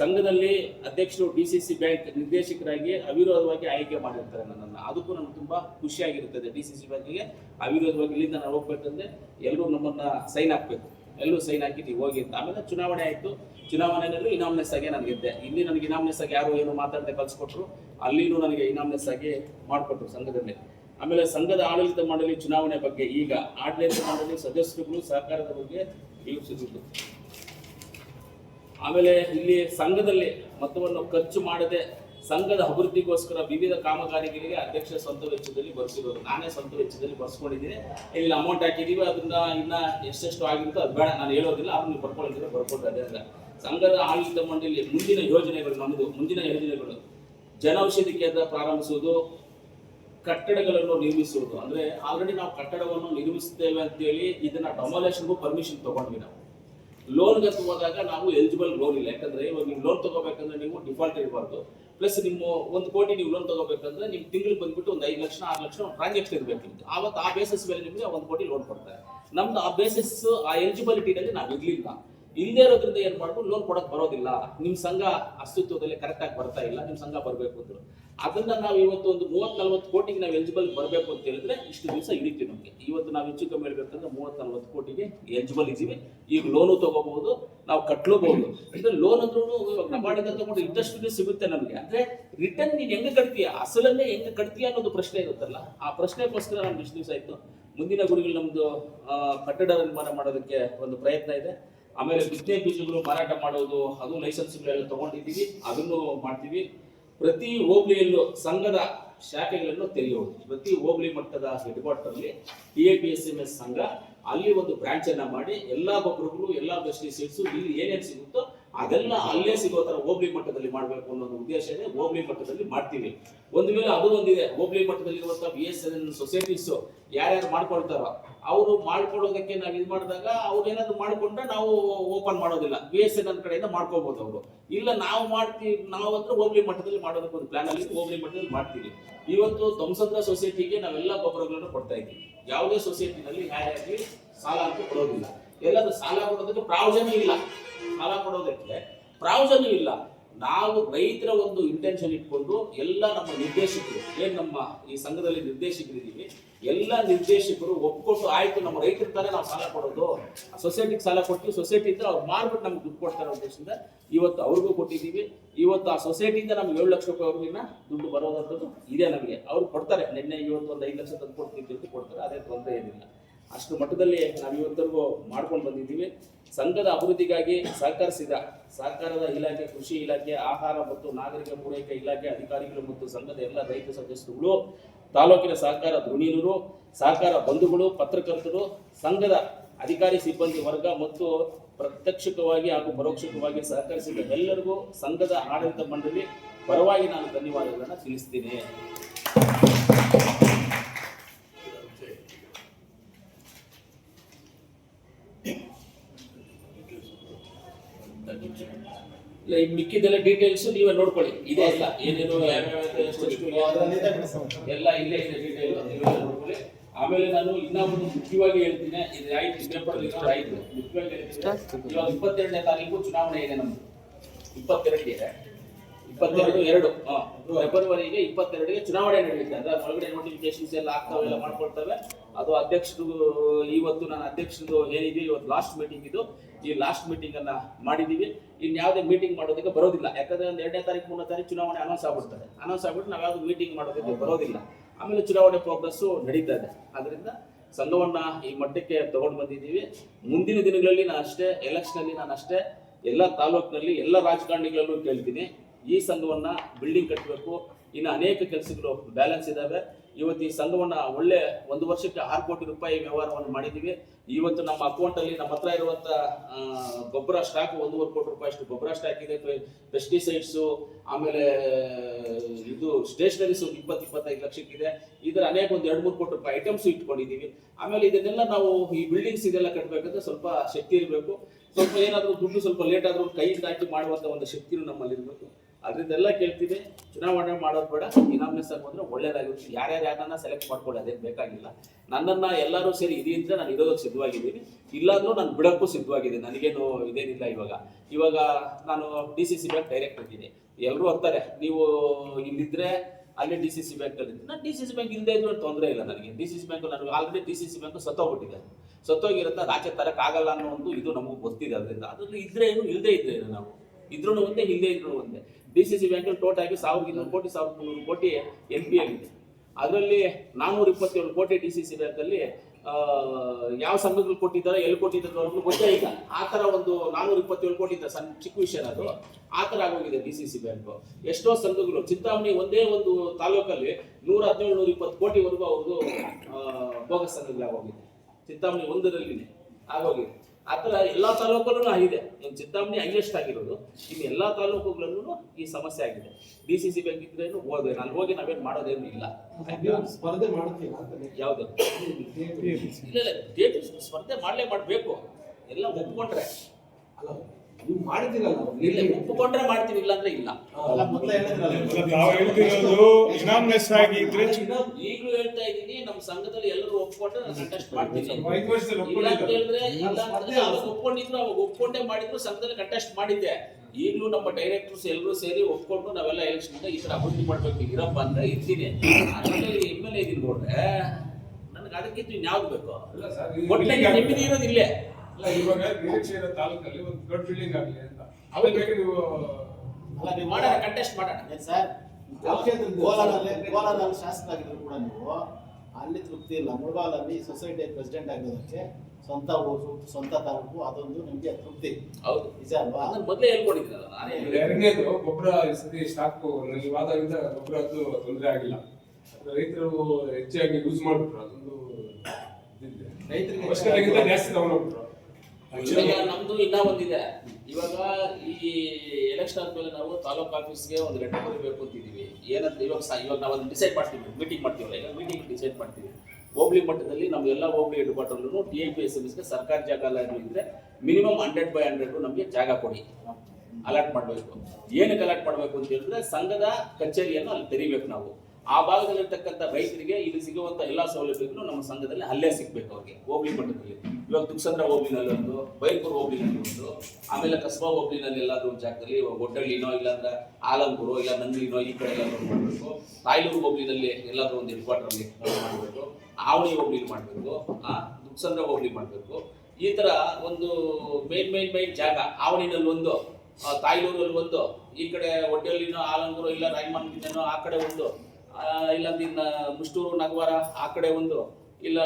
Speaker 2: ಸಂಘದಲ್ಲಿ ಅಧ್ಯಕ್ಷರು ಡಿ ಸಿ ಸಿ ಬ್ಯಾಂಕ್ ನಿರ್ದೇಶಕರಾಗಿ ಅವಿರೋಧವಾಗಿ ಆಯ್ಕೆ ಮಾಡಿರ್ತಾರೆ ನನ್ನನ್ನು. ಅದಕ್ಕೂ ನನಗೆ ತುಂಬ ಖುಷಿಯಾಗಿರುತ್ತದೆ ಡಿ ಸಿ ಸಿ ಬ್ಯಾಂಕಿಗೆ. ಅವಿರೋಧವಾಗಿ ಇಲ್ಲಿಂದ ನಾನು ಹೋಗ್ಬೇಕಂದ್ರೆ ಎಲ್ಲರೂ ನಮ್ಮನ್ನ ಸೈನ್ ಹಾಕ್ಬೇಕು. ಎಲ್ಲರೂ ಸೈನ್ ಹಾಕಿದ್ದೀವಿ ಹೋಗಿ ಅಂತ ಆಮೇಲೆ ಚುನಾವಣೆ ಆಯಿತು. ಚುನಾವಣೆಯಲ್ಲೂ ಇನಾಮ್ನೆಸ್ ಆಗಿ ನನಗೆ ಗೆದ್ದೆ. ಇಲ್ಲಿ ನನಗೆ ಇನಾಮ್ನೆಸ್ ಆಗಿ ಯಾರು ಏನು ಮಾತಾಡದೆ ಕಲಿಸ್ಕೊಟ್ರು ಅಲ್ಲಿನೂ ನನಗೆ ಇನಾಮ್ನೆಸ್ ಆಗಿ ಮಾಡಿಕೊಟ್ರು ಸಂಘದಲ್ಲಿ. ಆಮೇಲೆ ಸಂಘದ ಆಡಳಿತ ಮಂಡಳಿ ಚುನಾವಣೆ ಬಗ್ಗೆ ಈಗ ಆಡಳಿತ ಮಂಡಳಿ ಸದಸ್ಯರುಗಳು, ಸಹಕಾರದ ಬಗ್ಗೆ ಯೋಚಿಸಿದ್ರು. ಆಮೇಲೆ ಇಲ್ಲಿ ಸಂಘದಲ್ಲಿ ಮೊತ್ತವನ್ನು ಖರ್ಚು ಮಾಡದೆ ಸಂಘದ ಅಭಿವೃದ್ಧಿಗೋಸ್ಕರ ವಿವಿಧ ಕಾಮಗಾರಿಗಳಿಗೆ ಅಧ್ಯಕ್ಷ ಸ್ವಂತ ವೆಚ್ಚದಲ್ಲಿ ಬರ್ಸಿರೋದು ನಾನೇ ಸ್ವಂತ ವೆಚ್ಚದಲ್ಲಿ ಬರ್ಸ್ಕೊಂಡಿದ್ದೀನಿ. ಇಲ್ಲಿ ಅಮೌಂಟ್ ಹಾಕಿದ್ದೀವಿ ಅದರಿಂದ ಇನ್ನ ಎಷ್ಟೆಷ್ಟು ಆಗಿರುತ್ತೋ ಅದು ಬೇಡ, ನಾನು ಹೇಳೋದಿಲ್ಲ. ಅದನ್ನು ಬರ್ಕೊಳ್ಳೋದಿಲ್ಲ ಬರ್ಕೊಂಡು ಅದೇ ಅಲ್ಲ. ಸಂಘದ ಆಡಳಿತ ಮಂಡಳಿ ಮುಂದಿನ ಯೋಜನೆಗಳು ನಮ್ಮದು ಮುಂದಿನ ಯೋಜನೆಗಳು ಜನೌಷಧಿ ಕೇಂದ್ರ ಪ್ರಾರಂಭಿಸುವುದು, ಕಟ್ಟಡಗಳನ್ನು ನಿರ್ಮಿಸುವುದು. ಅಂದ್ರೆ ಆಲ್ರೆಡಿ ನಾವು ಕಟ್ಟಡವನ್ನು ನಿರ್ಮಿಸುತ್ತೇವೆ ಅಂತೇಳಿ ಇದನ್ನ ಡೊಮೊಲೇಷನ್ಗೂ ಪರ್ಮಿಷನ್ ತಗೊಂಡ್ವಿ ನಾವು. ಲೋನ್ಗೆ ಹೋದಾಗ ನಾವು ಎಲಿಜಿಬಲ್ ಲೋನ್ ಇಲ್ಲ. ಯಾಕಂದ್ರೆ ಇವಾಗ ನೀವು ಲೋನ್ ತಗೋಬೇಕಂದ್ರೆ ನೀವು ಡಿಫಾಲ್ಟ್ ಇರಬಾರ್ದು. ಪ್ಲಸ್ ನಿಮ್ಮ ಒಂದು ಕೋಟಿ ನೀವು ಲೋನ್ ತಗೋಬೇಕಂದ್ರೆ ನಿಮ್ಗೆ ತಿಂಗಳು ಬಂದ್ಬಿಟ್ಟು ಒಂದು ಐದು ಲಕ್ಷ, ಆರು ಲಕ್ಷ ಟ್ರಾನ್ಸಾಕ್ಷನ್ ಇರಬೇಕು ಆವತ್ತು ಆ ಬೇಸಿಸ್ ಮೇಲೆ ನಿಮಗೆ ಒಂದು ಕೋಟಿ ಲೋನ್ ಕೊಡ್ತಾರೆ. ನಮ್ದು ಆ ಬೇಸಿಸ್ ಆ ಎಲಿಜಿಬಿಲಿಟಿನಲ್ಲಿ ನಾವು ಇರ್ಲಿಲ್ಲ. ಇಲ್ಲದೆ ಇರೋದ್ರಿಂದ ಏನ್ ಮಾಡ್ಬೋದು ಲೋನ್ ಕೊಡಕ್ ಬರೋದಿಲ್ಲ. ನಿಮ್ ಸಂಘ ಅಸ್ತಿತ್ವದಲ್ಲಿ ಕರೆಕ್ಟ್ ಆಗಿ ಬರ್ತಾ ಇಲ್ಲ. ನಿಮ್ ಸಂಘ ಬರಬೇಕು ಅಂದ್ರು. ಅದನ್ನ ನಾವು ಇವತ್ತು ಒಂದು ಮೂವತ್ ನಲ್ವತ್ತು ಕೋಟಿಗೆ ನಾವು ಎಲಿಜಿಬಲ್ ಬರಬೇಕು ಅಂತ ಹೇಳಿದ್ರೆ ಇಷ್ಟು ದಿವಸ ಹಿಡಿತೀವಿ ನಮಗೆ. ಇವತ್ತು ನಾವು ಹೆಚ್ಚು ಕಮ್ಮಿ ಹೇಳ್ಬೇಕಂದ್ರೆ ಮೂವತ್ ನಲ್ವತ್ತು ಕೋಟಿಗೆ ಎಲಿಜಿಬಲ್ ಇದೀವಿ ಈಗ ಲೋನು ತಗೋಬಹುದು, ನಾವು ಕಟ್ಲೂಬಹುದು. ಅಂದ್ರೆ ಲೋನ್ ಅಂದ್ರೂ ನಬಾರ್ಡಿಂದ ತಗೊಂಡು ಇಂಟ್ರೆಸ್ಟ್ ಸಿಗುತ್ತೆ ನಮಗೆ. ಅಂದ್ರೆ ರಿಟರ್ನ್ ನೀನ್ ಹೆಂಗ್ ಕಟ್ತೀಯ? ಅಸಲನ್ನೇ ಹೆಂಗ್ ಕಟ್ತೀಯ ಅನ್ನೋದು ಪ್ರಶ್ನೆ ಇರುತ್ತಲ್ಲ. ಆ ಪ್ರಶ್ನೆಗೋಸ್ಕರ ನಮ್ಗೆ ಇಷ್ಟು ದಿವಸ ಆಯ್ತು. ಮುಂದಿನ ಗುರಿಗಳು ನಮ್ದು ಕಟ್ಟಡ ನಿರ್ಮಾಣ ಮಾಡೋದಕ್ಕೆ ಒಂದು ಪ್ರಯತ್ನ ಇದೆ. ಆಮೇಲೆ ಬಿತ್ತನೆ ಬೀಜಗಳು ಮಾರಾಟ ಮಾಡೋದು, ಅದು ಲೈಸೆನ್ಸ್ಗಳೆಲ್ಲ ತಗೊಂಡಿದ್ದೀವಿ. ಅದನ್ನು ಮಾಡ್ತೀವಿ. ಪ್ರತಿ ಹೋಬಳಿಯಲ್ಲೂ ಸಂಘದ ಶಾಖೆಗಳನ್ನು ತೆರೆಯುವುದು. ಪ್ರತಿ ಹೋಬಳಿ ಮಟ್ಟದ ಹೆಡ್ ಕ್ವಾರ್ಟರ್ ಅಲ್ಲಿ T A P S M S ಸಂಘ, ಅಲ್ಲಿ ಒಂದು ಬ್ರಾಂಚ್ ಮಾಡಿ, ಎಲ್ಲಾ ಗೊಬ್ಬರಗಳು ಎಲ್ಲಾ ಪೆಸ್ಟಿಸೈಡ್ಸ್ ಇಲ್ಲಿ ಏನೇನು ಸಿಗುತ್ತೋ ಅದೆಲ್ಲ ಅಲ್ಲೇ ಸಿಗೋ ತರ ಹೋಬಳಿ ಮಟ್ಟದಲ್ಲಿ ಮಾಡಬೇಕು ಅನ್ನೋ ಒಂದು ಉದ್ದೇಶ ಇದೆ ಹೋಬಳಿ ಮಟ್ಟದಲ್ಲಿ ಮಾಡ್ತೀವಿ. ಒಂದು ಮೇಲೆ ಅದು ಒಂದಿದೆ. ಹೋಬಳಿ ಮಟ್ಟದಲ್ಲಿ ಇರುವಂತಹ ಬಿ ಎಸ್ ಎನ್ ಸೊಸೈಟೀಸ್ ಯಾರ್ಯಾರು ಮಾಡ್ಕೊಳ್ತಾರೋ ಅವರು ಮಾಡ್ಕೊಳ್ಳೋದಕ್ಕೆ ನಾವು ಇದು ಮಾಡಿದಾಗ ಅವ್ರು ಏನಾದ್ರು ಮಾಡ್ಕೊಂಡ್ರೆ ನಾವು ಓಪನ್ ಮಾಡೋದಿಲ್ಲ. ಬಿ ಎಸ್ ಎನ್ ಕಡೆಯಿಂದ ಮಾಡ್ಕೋಬಹುದು ಅವರು. ಇಲ್ಲ ನಾವು ಮಾಡ್ತೀವಿ ನಾವು ಅಂದ್ರೆ ಹೋಬಳಿ ಮಟ್ಟದಲ್ಲಿ ಮಾಡೋದಕ್ಕೆ ಒಂದು ಪ್ಲಾನ್ ಅಲ್ಲಿ ಹೋಬಳಿ ಮಟ್ಟದಲ್ಲಿ ಮಾಡ್ತೀವಿ. ಇವತ್ತು ಧ್ವಂಸಂದ್ರ ಸೊಸೈಟಿಗೆ ನಾವೆಲ್ಲ ಗೊಬ್ಬರಗಳನ್ನು ಕೊಡ್ತಾ ಇದ್ದೀವಿ ಯಾವುದೇ ಸೊಸೈಟಿನಲ್ಲಿ ಯಾರ್ಯಾರಿಗೆ ಸಾಲ ಅಂತ ಕೊಡೋದಿಲ್ಲ. ಎಲ್ಲಾದ್ರೂ ಸಾಲ ಕೊಡೋದಕ್ಕೆ ಪ್ರಾವಜನೇ ಇಲ್ಲ. ಸಾಲ ಕೊಡೋದಕ್ಕೆ ಪ್ರಾವಜನ ಇಲ್ಲ. ನಾವು ರೈತರ ಒಂದು ಇಂಟೆನ್ಷನ್ ಇಟ್ಕೊಂಡು ಎಲ್ಲ ನಮ್ಮ ನಿರ್ದೇಶಕರು, ಏನ್ ನಮ್ಮ ಈ ಸಂಘದಲ್ಲಿ ನಿರ್ದೇಶಕರಿದ್ದೀವಿ, ಎಲ್ಲ ನಿರ್ದೇಶಕರು ಒಪ್ಕೊಟ್ಟು ಆಯ್ತು, ನಮ್ಮ ರೈತರ ತಾನೇ ನಾವು ಸಾಲ ಕೊಡೋದು. ಸೊಸೈಟಿಗೆ ಸಾಲ ಕೊಟ್ಟು ಸೊಸೈಟಿ ಇದ್ರೆ ಅವ್ರು ಮಾರ್ಬಿಟ್ಟು ನಮ್ಗೆ ದುಡ್ಡು ಕೊಡ್ತಾರೆ ಉದ್ದೇಶದಿಂದ ಇವತ್ತು ಅವ್ರಿಗೂ ಕೊಟ್ಟಿದ್ದೀವಿ. ಇವತ್ತು ಆ ಸೊಸೈಟಿಯಿಂದ ನಮ್ಗೆ ಏಳು ಲಕ್ಷ ರೂಪಾಯಿ ಅವ್ರಿಗಿನ್ನ ದುಡ್ಡು ಬರೋದಂಥದ್ದು ಇದೆ ನಮಗೆ. ಅವ್ರು ಕೊಡ್ತಾರೆ. ನಿನ್ನೆ ಇವತ್ತು ಒಂದು ಐದು ಲಕ್ಷ ತಂದು ಕೊಡ್ತೀವಿ ಅಂತ ಕೊಡ್ತಾರೆ. ಅದೇ ತೊಂದರೆ ಏನಿಲ್ಲ. ಅಷ್ಟು ಮಟ್ಟದಲ್ಲಿ ನಾವು ಇವತ್ತರೆಗೂ ಮಾಡ್ಕೊಂಡು ಬಂದಿದ್ದೀವಿ. ಸಂಘದ ಅಭಿವೃದ್ಧಿಗಾಗಿ ಸಹಕರಿಸಿದ ಸಹಕಾರದ ಇಲಾಖೆ, ಕೃಷಿ ಇಲಾಖೆ, ಆಹಾರ ಮತ್ತು ನಾಗರಿಕ ಪೂರೈಕೆ ಇಲಾಖೆ ಅಧಿಕಾರಿಗಳು ಮತ್ತು ಸಂಘದ ಎಲ್ಲ ರೈತ ಸದಸ್ಯರುಗಳು, ತಾಲೂಕಿನ ಸಹಕಾರ ಧುಣೀನರು ಸಹಕಾರ ಬಂಧುಗಳು, ಪತ್ರಕರ್ತರು, ಸಂಘದ ಅಧಿಕಾರಿ ಸಿಬ್ಬಂದಿ ವರ್ಗ ಮತ್ತು ಪ್ರತ್ಯಕ್ಷಕವಾಗಿ ಹಾಗೂ ಪರೋಕ್ಷಕವಾಗಿ ಸಹಕರಿಸಿದ ಎಲ್ಲರಿಗೂ ಸಂಘದ ಆಡಳಿತ ಮಂಡಳಿ ಪರವಾಗಿ ನಾನು ಧನ್ಯವಾದಗಳನ್ನು ತಿಳಿಸ್ತೀನಿ. ಇಲ್ಲ, ಈ ಮಿಕ್ಕಿದೆಲ್ಲ ಡೀಟೇಲ್ಸ್ ನೀವೇ ನೋಡ್ಕೊಳ್ಳಿ. ಇದೆ ಇಲ್ಲ ಏನೇನು ಎಲ್ಲ ಇಲ್ಲೇ ಇದೆ ಡೀಟೇಲ್ ನೋಡ್ಕೊಳ್ಳಿ. ಆಮೇಲೆ ನಾನು ಇನ್ನೊಂದು ಮುಖ್ಯವಾಗಿ ಹೇಳ್ತೀನಿ. ಇದು ಆಯ್ತು ಪೇಪರ್ ಆಯ್ತು. ಮುಖ್ಯವಾಗಿ ಹೇಳ್ತೀನಿ. ಇವಾಗ ಇಪ್ಪತ್ತೆರಡನೇ ತಾರೀಕು ಚುನಾವಣೆ ಇದೆ ನಮ್ದು. ಇಪ್ಪತ್ತೆರಡಿಗೆ ಇಪ್ಪತ್ತೆರಡು, ಎರಡು. ಫೆಬ್ರವರಿಗೆ ಇಪ್ಪತ್ತೆರಡಿಗೆ ಚುನಾವಣೆ ನಡೆಯುತ್ತೆ ಅಂದ್ರೆ ಅದ್ರ ಒಳಗಡೆ ನೋಟಿಫಿಕೇಶನ್ಸ್ ಎಲ್ಲ ಆಗ್ತಾವೆ, ಎಲ್ಲ ಮಾಡ್ಕೊಳ್ತವೆ. ಅದು ಅಧ್ಯಕ್ಷರು, ಇವತ್ತು ನಾನು ಅಧ್ಯಕ್ಷರದು ಏನಿದೆ, ಇವತ್ತು ಲಾಸ್ಟ್ ಮೀಟಿಂಗ್ ಇದು. ಈ ಲಾಸ್ಟ್ ಮೀಟಿಂಗ್ ಅನ್ನ ಮಾಡಿದೀವಿ. ಇನ್ ಯಾವುದೇ ಮೀಟಿಂಗ್ ಮಾಡೋದಕ್ಕೆ ಬರೋದಿಲ್ಲ. ಯಾಕಂದ್ರೆ ಒಂದು ಎರಡನೇ ತಾರೀಕು ಮೂರನೇ ತಾರೀಕು ಚುನಾವಣೆ ಅನೌನ್ಸ್ ಆಗ್ಬಿಡ್ತಾರೆ ಅನೌನ್ಸ್ ಆಗ್ಬಿಟ್ಟು ನಾವು ಯಾವ್ದು ಮೀಟಿಂಗ್ ಮಾಡೋದಕ್ಕೆ ಬರೋದಿಲ್ಲ. ಆಮೇಲೆ ಚುನಾವಣೆ ಪ್ರೋಗ್ರೆಸ್ ನಡೀತಾ ಇದೆ. ಅದರಿಂದ ಸಂಘವನ್ನ ಈ ಮಟ್ಟಕ್ಕೆ ತಗೊಂಡು ಬಂದಿದ್ದೀವಿ. ಮುಂದಿನ ದಿನಗಳಲ್ಲಿ ನಾನು ಅಷ್ಟೇ ಎಲೆಕ್ಷನ್ ಅಲ್ಲಿ ನಾನು ಅಷ್ಟೇ, ಎಲ್ಲ ತಾಲೂಕಿನಲ್ಲಿ ಎಲ್ಲ ರಾಜಕಾರಣಿಗಳಲ್ಲೂ ಕೇಳ್ತೀನಿ. ಈ ಸಂಘವನ್ನ ಬಿಲ್ಡಿಂಗ್ ಕಟ್ಟಬೇಕು ಇನ್ನು ಅನೇಕ ಕೆಲಸಗಳು ಬ್ಯಾಲೆನ್ಸ್ ಇದಾವೆ. ಇವತ್ತು ಈ ಸಂಘವನ್ನ ಒಳ್ಳೆ ಒಂದು ವರ್ಷಕ್ಕೆ ಆರು ಕೋಟಿ ರೂಪಾಯಿ ವ್ಯವಹಾರವನ್ನು ಮಾಡಿದ್ದೀವಿ. ಇವತ್ತು ನಮ್ಮ ಅಕೌಂಟ್ ಅಲ್ಲಿ ನಮ್ಮ ಹತ್ರ ಇರುವಂಥ ಗೊಬ್ಬರ ಸ್ಟಾಕ್ ಒಂದೂವರೆ ಕೋಟಿ ರೂಪಾಯಿ ಅಷ್ಟು ಗೊಬ್ಬರ ಸ್ಟಾಕ್ ಇದೆ. ಪೆಸ್ಟಿಸೈಡ್ಸು ಆಮೇಲೆ, ಇದು ಸ್ಟೇಷನರೀಸ್ ಒಂದು ಇಪ್ಪತ್ತು, ಇಪ್ಪತ್ತೈದು ಲಕ್ಷಕ್ಕಿದೆ. ಇದರ ಅನೇಕ ಒಂದು ಎರಡು ಮೂರು ಕೋಟಿ ರೂಪಾಯಿ ಐಟಮ್ಸ್ ಇಟ್ಕೊಂಡಿದ್ದೀವಿ. ಆಮೇಲೆ ಇದನ್ನೆಲ್ಲ ನಾವು ಈ ಬಿಲ್ಡಿಂಗ್ಸ್ ಇದೆಲ್ಲ ಕಟ್ಟಬೇಕಂದ್ರೆ ಸ್ವಲ್ಪ ಶಕ್ತಿ ಇರಬೇಕು. ಸ್ವಲ್ಪ ಏನಾದರೂ ದುಡ್ಡು ಸ್ವಲ್ಪ ಲೇಟ್ ಆದರೂ ಕೈಯಿಂದ ಹಾಕಿ ಮಾಡುವಂಥ ಒಂದು ಶಕ್ತಿನೂ ನಮ್ಮಲ್ಲಿ ಇರಬೇಕು. ಅದರಿಂದೆಲ್ಲ ಕೇಳ್ತೀನಿ, ಚುನಾವಣೆ ಮಾಡೋದು ಬೇಡ ಇನಾಮಿನೇಸ್ ಆಗಿ ಬಂದರೆ ಒಳ್ಳೇದಾಗಿರುತ್ತೆ. ಯಾರ್ಯಾರು ಯಾರನ್ನ ಸೆಲೆಕ್ಟ್ ಮಾಡ್ಕೊಳ್ಳಿ, ಅದೇನು ಬೇಕಾಗಿಲ್ಲ. ನನ್ನನ್ನು ಎಲ್ಲರೂ ಸೇರಿ ಇದೆಯಿಂದ ನಾನು ಇರೋದಕ್ಕೆ ಸಿದ್ಧವಾಗಿದ್ದೀನಿ. ಇಲ್ಲಾಂದ್ರೂ ನಾನು ಬಿಡೋಕ್ಕೂ ಸಿದ್ಧವಾಗಿದ್ದೀನಿ. ನನಗೇನು ಇದೇನಿಲ್ಲ ಇವಾಗ. ಇವಾಗ ನಾನು D C C bank direct ಇದ್ದೀನಿ. ಎಲ್ಲರೂ ಹೋಗ್ತಾರೆ. ನೀವು ಇಲ್ಲಿದ್ದರೆ ಅಲ್ಲಿ ಡಿ ಸಿ ಸಿ ಬ್ಯಾಂಕಲ್ಲಿ ನಾನು ಡಿ ಸಿ ಸಿ ಬ್ಯಾಂಕ್ ಇಲ್ಲದೆ ಇದ್ರೂ ತೊಂದರೆ ಇಲ್ಲ ನನಗೆ. ಡಿ ಸಿ ಸಿ ಬ್ಯಾಂಕು ನನಗೆ already D C C bank ಸತ್ತೋಗ್ಬಿಟ್ಟಿದೆ. ಸತ್ತೋಗಿರುತ್ತೆ ರಾಜ್ಯ ತರಕ್ಕಾಗಲ್ಲ ಅನ್ನೋ ಒಂದು ಇದು ನಮಗೆ ಗೊತ್ತಿದೆ. ಅದರಿಂದ ಅದರಲ್ಲಿ ಇದ್ರೆ ಏನು ಇಲ್ಲದೆ ಇದ್ರೆ ಏನು ನಾವು? ಇದ್ರೂ ಒಂದೇ ಇಲ್ಲದೆ ಇದ್ರೂ ಒಂದೇ. ಡಿ ಸಿ ಸಿ ಬ್ಯಾಂಕಲ್ಲಿ ಟೋಟ್ ಆಗಿ ಸಾವಿರದ ಇನ್ನೂರು ಕೋಟಿ, ಸಾವಿರದ ಮುನ್ನೂರು ಕೋಟಿ ಎನ್ ಪಿ ಆಗಿದೆ ಅದರಲ್ಲಿ ನಾನ್ನೂರ ಇಪ್ಪತ್ತೇಳು ಕೋಟಿ ಡಿ ಸಿ ಸಿ ಬ್ಯಾಂಕಲ್ಲಿ ಯಾವ ಸಂಘಗಳು ಕೊಟ್ಟಿದ್ದಾರೆ, ಎಲ್ಲಿ ಕೊಟ್ಟಿದ್ದಾರೆ ಅವ್ರಿಗೂ ಗೊತ್ತೇ ಇಲ್ಲ. ಆ ಥರ ಒಂದು ನಾನ್ನೂರ ಇಪ್ಪತ್ತೇಳು ಕೋಟಿ ಇದೆ, ಸಣ್ಣ, ಚಿಕ್ಕ ವಿಷಯ ಅದು. ಆ ಥರ ಆಗೋಗಿದೆ ಡಿ ಸಿ ಸಿ ಬ್ಯಾಂಕು ಎಷ್ಟೋ ಸಂಘಗಳು, ಚಿಂತಾಮಣಿ ಒಂದೇ ಒಂದು ತಾಲೂಕಲ್ಲಿ ನೂರ ಹದಿನೇಳು, ನೂರ ಇಪ್ಪತ್ತು ಕೋಟಿವರೆಗೂ ಅವ್ರದ್ದು ಬೋಗಸ್ ಸಂಘಗಳಾಗೋಗಿದೆ ಚಿಂತಾಮಣಿ ಒಂದರಲ್ಲಿನೇ ಆಗೋಗಿದೆ. ಆ ಥರ ಎಲ್ಲ ತಾಲೂಕಲ್ಲೂ ಆಗಿದೆ. ಇನ್ನು ಚಿಂತಾಮಣಿ ಹೈಯೆಸ್ಟ್ ಆಗಿರೋದು. ಇನ್ನು ಎಲ್ಲ ತಾಲೂಕುಗಳಲ್ಲೂ ಈ ಸಮಸ್ಯೆ ಆಗಿದೆ. ಡಿ ಸಿ ಸಿ ಬ್ಯಾಂಕ್ ಇದ್ರೆ ಹೋಗ್ ಅಲ್ಲಿ ಹೋಗಿ ನಾವೇನು ಮಾಡೋದೇನು ಇಲ್ಲ.
Speaker 3: ಸ್ಪರ್ಧೆ
Speaker 2: ಯಾವುದು? ಇಲ್ಲ ಇಲ್ಲ. ಡೇಟ್ ಸ್ಪರ್ಧೆ ಮಾಡಲೇ ಮಾಡಬೇಕು. ಎಲ್ಲ ಒಪ್ಕೊಂಡ್ರೆ.
Speaker 3: ಅಲ್ಲ ನೀವು ಮಾಡಿದಿರಲ್ಲ
Speaker 2: ಇಲ್ಲ ಒಪ್ಕೊಂಡ್ರೆ ಮಾಡ್ತೀವಿ ಇಲ್ಲ ಅಂದ್ರೆ ಇಲ್ಲ.
Speaker 3: ಅಲ್ಲ ಮೊದಲೇ ಹೇಳಿದ್ರಲ್ಲ
Speaker 1: ನಾವು ಹೇಳ್ತಿರೋದು ಇನಾಮ್ನೆಸ್ ಆಗಿ ಇದ್ರೆ
Speaker 2: ಈಗಲೂ ಹೇಳ್ತಾ ಇದ್ದೀನಿ ನಮ್ಮ ಸಂಘದಲ್ಲಿ ಎಲ್ಲರೂ ಒಪ್ಕೊಂಡ್ರೆ ನಾನು ಕಂಟೆಸ್ಟ್ ಮಾಡ್ತೀನಿ ಇಲ್ಲ ಅಂತ. ಹೇಳಿದ್ರೆ ಇಲ್ಲ ಅವಾಗ ಒಪ್ಕೊಂಡಿದ್ರು ಅವಾಗ ಒಪ್ಕೊಂಡೇ ಮಾಡಿದ್ರು ಸಂಘದಲ್ಲಿ ಕಂಟೆಸ್ಟ್ ಮಾಡಿದ್ದೆ. ಈಗಲೂ ನಮ್ಮ ಡೈರೆಕ್ಟರ್ಸ್ ಎಲ್ಲರೂ ಸೇರಿ ಒಪ್ಕೊಂಡು ನಾವೆಲ್ಲ ಎಲೆಕ್ಷನ್ ಈ ತರ ಅಭಿವೃದ್ಧಿ ಮಾಡ್ಬೇಕು. ಇರಪ್ಪ ಅಂದ್ರೆ ಇರ್ತೀನಿ. ಆಮೇಲೆ ಎಂ ಎಲ್ ಎ ಇದೀನಿ ನೋಡ್ರೆ ನನಗೆ ಅದಕ್ಕಿಂತ ಇನ್ಯಾವ್ದು ಬೇಕು?
Speaker 1: ಇಲ್ಲ
Speaker 2: ಒಟ್ಟಿಗೆ ನೆಮ್ಮದಿ
Speaker 1: ಆಗ್ತದೆ. ಅಲ್ಲ ಇವಾಗ ನಿರೀಕ್ಷೆ ಇರೋ ತಾಲೂಕಲ್ಲಿ ಒಂದು ದೊಡ್ಡ ಬಿಲ್ಡಿಂಗ್ ಆಗಲಿ ಅಂತ. ಆಮೇಲೆ ಬೇಕಾದ್ರೆ ನೀವು
Speaker 3: ಅಲ್ಲ ನೀವು
Speaker 2: ಮಾಡೋಣ ಕಂಟೆಸ್ಟ್ ಮಾಡೋಣ
Speaker 4: ಏನ್ ಸರ್? ಕೋಲಾರಲ್ಲಿ ಕೋಲಾರಲ್ಲಿ ಶಾಸಕರಾಗಿದ್ರು ಕೂಡ ನೀವು ಅಲ್ಲಿ ತೃಪ್ತಿ ಇಲ್ಲ. ಮುಳಬಾಲಲ್ಲಿ ಸೊಸೈಟಿ ಪ್ರೆಸಿಡೆಂಟ್ ಆಗಿರೋದಕ್ಕೆ ಸ್ವಂತ ಊರು ಸ್ವಂತ ತಾಲೂಕು ಅದೊಂದು ನಿಮಗೆ ತೃಪ್ತಿ.
Speaker 2: ಹೌದು.
Speaker 4: ನಿಜ ಅಲ್ವಾ?
Speaker 2: ಅದನ್ನ ಮೊದಲೇ ಹೇಳ್ಕೊಂಡಿದ್ದೀನಲ್ಲ ನಾನೇ
Speaker 1: ಎರಡನೇದು ಗೊಬ್ಬರ ಈ ಸತಿ ಸ್ಟಾಕ್ ನನಗೆ ವಾದದಿಂದ ಗೊಬ್ಬರದ್ದು ತೊಂದರೆ ಆಗಿಲ್ಲ. ರೈತರು ಹೆಚ್ಚಾಗಿ ಯೂಸ್ ಮಾಡ್ಬಿಟ್ರು ಅದೊಂದು
Speaker 3: ರೈತರಿಗೆ
Speaker 1: ಅವಶ್ಯಕತೆಗಿಂತ ಜಾಸ್ತಿ ತಗೊಂಡೋಗ್ಬಿಟ್ರು.
Speaker 2: ಇವಾಗ ನಮ್ದು ಇನ್ನ ಒಂದಿದೆ. ಇವಾಗ ಈ ಎಲೆಕ್ಷನ್ ಆದ್ಮೇಲೆ ನಾವು ತಾಲೂಕ್ ಆಫೀಸ್ಗೆ ಒಂದು ಲೆಟರ್ ಬರೀಬೇಕು ಅಂತಿದೀವಿ. ಏನಂತ ಇವಾಗ ಇವಾಗ ನಾವು ಅದನ್ನ ಡಿಸೈಡ್ ಮಾಡ್ತೀವಿ. ಮೀಟಿಂಗ್ ಮಾಡ್ತೀವಲ್ಲ, ಈಗ ಮೀಟಿಂಗ್ ಡಿಸೈಡ್ ಮಾಡ್ತೀವಿ. ಹೋಬ್ಳಿ ಮಟ್ಟದಲ್ಲಿ ನಮ್ಗೆಲ್ಲ ಹೋಬ್ಳಿ ಹೆಡ್ ಕ್ವಾರ್ಟರ್ಲು ಟಿ ಐ ಪಿ ಎಸ್ ಎಮ್ಸ್ಗೆ ಸರ್ಕಾರಿ ಜಾಗ ಎಲ್ಲ ಇದ್ರೆ ಮಿನಿಮಮ್ ಹಂಡ್ರೆಡ್ ಬೈ ಹಂಡ್ರೆಡ್ ನಮಗೆ ಜಾಗ ಕೊಡಿ. ಅಲಾಟ್ ಮಾಡಬೇಕು. ಏನಕ್ಕೆ ಅಲಾಟ್ ಮಾಡಬೇಕು ಅಂತ ಹೇಳಿದ್ರೆ ಸಂಘದ ಕಚೇರಿಯನ್ನು ಅಲ್ಲಿ ತೆರಿಬೇಕು ನಾವು. ಆ ಭಾಗದಲ್ಲಿರ್ತಕ್ಕಂಥ ರೈತರಿಗೆ ಇಲ್ಲಿ ಸಿಗುವಂತ ಎಲ್ಲಾ ಸೌಲಭ್ಯಗಳು ನಮ್ಮ ಸಂಘದಲ್ಲಿ ಅಲ್ಲೇ ಸಿಗ್ಬೇಕು ಅವ್ರಿಗೆ ಹೋಬ್ಳಿ ಮಟ್ಟದಲ್ಲಿ. ಇವಾಗ ತುಕ್ಸಂದ್ರ ಹೋಬ್ಲಿನಲ್ಲಿ ಒಂದು ಬೈಕೂರು ಹೋಬ್ಳಿನಲ್ಲಿ ಒಂದು, ಆಮೇಲೆ ಕಸ್ಬಾ ಹೋಬ್ಲಿನಲ್ಲಿ ಎಲ್ಲಾದ್ರೂ ಒಂದು ಜಾಗದಲ್ಲಿ ಹೊಟ್ಟಳ್ಳಿನೋ ಇಲ್ಲಾಂದ್ರೆ ಆಲಂಪುರು ಇಲ್ಲ ನಂದಿನೋ ಈ ಕಡೆ ಎಲ್ಲ ಮಾಡಬೇಕು. ತಾಯ್ಲೂರು ಹೋಬ್ಲಿನಲ್ಲಿ ಎಲ್ಲಾದರೂ ಒಂದು ಹೆಡ್ ಕ್ವಾರ್ಟರ್ಲಿ ಮಾಡಬೇಕು. ಆವಣಿ ಹೋಗ್ಲಿ ಮಾಡಬೇಕು. ಆ ದುಕ್ಸಂದ್ರ ಹೋಬಳಿ ಮಾಡಬೇಕು. ಈ ತರ ಒಂದು ಮೇನ್ ಮೇನ್ ಮೇನ್ ಜಾಗ ಆವಣಿನಲ್ಲಿ ಒಂದು ತಾಯ್ಲೂರಲ್ಲಿ ಒಂದು, ಈ ಕಡೆ ಒಡ್ಡಲ್ಲಿನೋ ಆಲಂಗೂರು ಇಲ್ಲ ರಾಯಮನ್ಗಿನೋ ಆ ಕಡೆ ಒಂದು ಇಲ್ಲಾಂದ್ರೆ ಮುಷ್ಟೂರು, ನಗವಾರ ಆ ಕಡೆ ಒಂದು ಇಲ್ಲ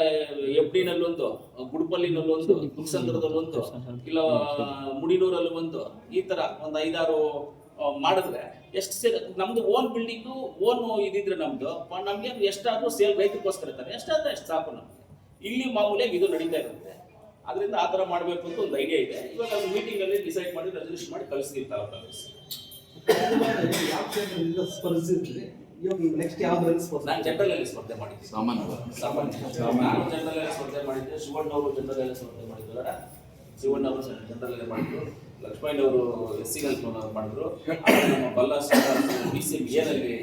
Speaker 2: ಎಬ್ಡಿನಲ್ಲಿ ಒಂದು ಗುಡ್ಪಲ್ಲಿನಲ್ಲಿ ಒಂದು ತುಕ್ಸಂದ್ರದಲ್ಲಿ ಒಂದು ಇಲ್ಲ ಮುಡಿನೂರಲ್ಲಿ ಒಂದು ಈ ತರ ಒಂದು ಐದಾರು ಮಾಡಿದ್ರೆ ಎಷ್ಟು ಸೇಲ್ ನಮ್ದು ಓನ್ ಬಿಲ್ಡಿಂಗು ಓನ್ ಇದಿದ್ರೆ ನಮ್ದು ನಮ್ಗೆ ಎಷ್ಟಾದ್ರೂ ಸೇಲ್ ರೈತಕ್ಕೋಸ್ಕರ ಇರ್ತಾರೆ ಎಷ್ಟಾದ್ರೆ ಎಷ್ಟು ಸಾಕು ನಮ್ಗೆ. ಇಲ್ಲಿ ಮಾಮೂಲಿಯಾಗಿ ಇದು ನಡೀತಾ ಇರುತ್ತೆ. ಅದರಿಂದ ಆ ಥರ ಮಾಡಬೇಕು ಅಂತ ಒಂದು ಐಡಿಯಾ ಇದೆ. ಇವಾಗ ಅದು ಮೀಟಿಂಗಲ್ಲಿ ಡಿಸೈಡ್ ಮಾಡಿ ರೆಸಲ್ಯೂಷನ್ ಮಾಡಿ ಕಳಿಸ್ತೀವಿ ತಾಲೂಕು
Speaker 3: ಇವಾಗ ನೆಕ್ಸ್ಟ್ ಯಾವ್ದ್ರಲ್ಲಿ ಸ್ಪರ್ಧೆ
Speaker 2: ನಾನು ಜನರಲ್ ಅಲ್ಲಿ ಸ್ಪರ್ಧೆ ಮಾಡಿದ್ದೆ
Speaker 5: ಸಾಮಾನ್ಯ.
Speaker 2: ಸಾಮಾನ್ಯ. ನಾನು ಜನರಲ್ ಅಲ್ಲಿ ಸ್ಪರ್ಧೆ ಮಾಡಿದ್ದೆ ಶಿವಣ್ಣ ಅವರು ಜನರಲ್ ಅಲ್ಲಿ ಸ್ಪರ್ಧೆ ಮಾಡಿದ್ರು ಶಿವಣ್ಣ ಅವರು ಜನರಲ್ ಅಲ್ಲಿ ಮಾಡಿದ್ರು. ಲಕ್ಷ್ಮಣ್ ಅವರು ಎಸ್ ಸಿ ಮಾಡಿದ್ರು. ನಮ್ಮ ಬಲ್ಲ ಡಿ ಸಿ ಬಿ ಎನಲ್ಲಿ